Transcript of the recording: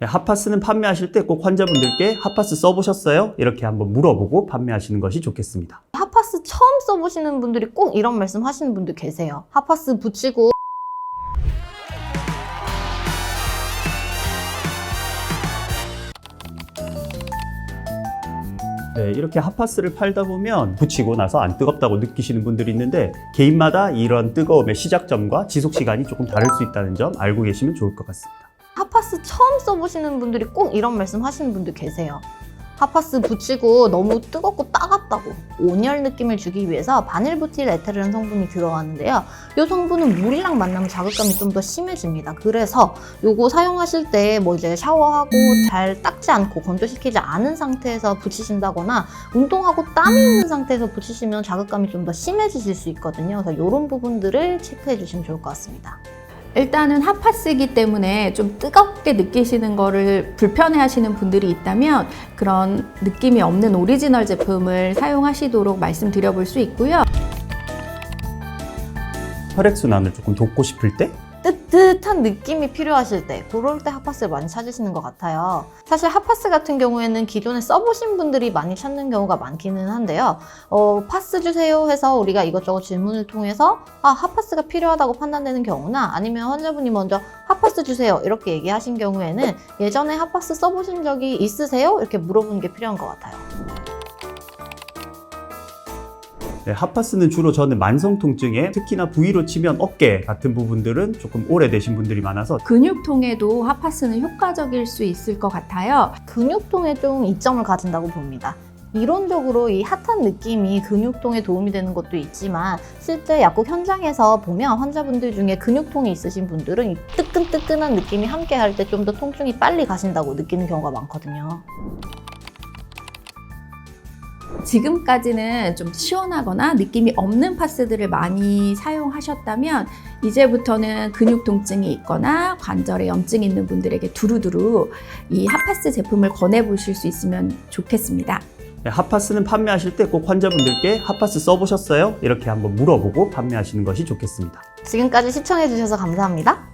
네, 하파스는 판매하실 때 꼭 환자분들께 하파스 써보셨어요? 이렇게 한번 물어보고 판매하시는 것이 좋겠습니다. 하파스 처음 써보시는 분들이 꼭 이런 말씀 하시는 분들 계세요. 하파스 붙이고 네, 이렇게 하파스를 팔다 보면 붙이고 나서 안 뜨겁다고 느끼시는 분들이 있는데 개인마다 이런 뜨거움의 시작점과 지속 시간이 조금 다를 수 있다는 점 알고 계시면 좋을 것 같습니다. 하파스 처음 써보시는 분들이 꼭 이런 말씀 하시는 분들 계세요. 하파스 붙이고 너무 뜨겁고 따갑다고 온열 느낌을 주기 위해서 바닐부틸 에테르라는 성분이 들어가는데요. 이 성분은 물이랑 만나면 자극감이 좀 더 심해집니다. 그래서 요거 사용하실 때 뭐 이제 샤워하고 잘 닦지 않고 건조시키지 않은 상태에서 붙이신다거나 운동하고 땀이 있는 상태에서 붙이시면 자극감이 좀 더 심해지실 수 있거든요. 그래서 이런 부분들을 체크해 주시면 좋을 것 같습니다. 일단은 핫파스이기 때문에 좀 뜨겁게 느끼시는 거를 불편해 하시는 분들이 있다면 그런 느낌이 없는 오리지널 제품을 사용하시도록 말씀드려 볼 수 있고요. 혈액순환을 조금 돕고 싶을 때 뜨뜻한 느낌이 필요하실 때 그럴 때 핫파스를 많이 찾으시는 것 같아요. 사실 핫파스 같은 경우에는 기존에 써보신 분들이 많이 찾는 경우가 많기는 한데요. 어, 파스 주세요 해서 우리가 이것저것 질문을 통해서 아 핫파스가 필요하다고 판단되는 경우나 아니면 환자분이 먼저 핫파스 주세요 이렇게 얘기하신 경우에는 예전에 핫파스 써보신 적이 있으세요? 이렇게 물어보는 게 필요한 것 같아요. 네, 하파스는 주로 저는 만성 통증에 특히나 부위로 치면 어깨 같은 부분들은 조금 오래되신 분들이 많아서 근육통에도 핫파스는 효과적일 수 있을 것 같아요. 근육통에 좀 이점을 가진다고 봅니다. 이론적으로 이 핫한 느낌이 근육통에 도움이 되는 것도 있지만 실제 약국 현장에서 보면 환자분들 중에 근육통이 있으신 분들은 이 뜨끈뜨끈한 느낌이 함께 할 때 좀 더 통증이 빨리 가신다고 느끼는 경우가 많거든요. 지금까지는 좀 시원하거나 느낌이 없는 파스들을 많이 사용하셨다면 이제부터는 근육 통증이 있거나 관절에 염증이 있는 분들에게 두루두루 이 핫파스 제품을 권해 보실 수 있으면 좋겠습니다. 네, 하파스는 판매하실 때 꼭 환자분들께 하파스 써보셨어요? 이렇게 한번 물어보고 판매하시는 것이 좋겠습니다. 지금까지 시청해주셔서 감사합니다.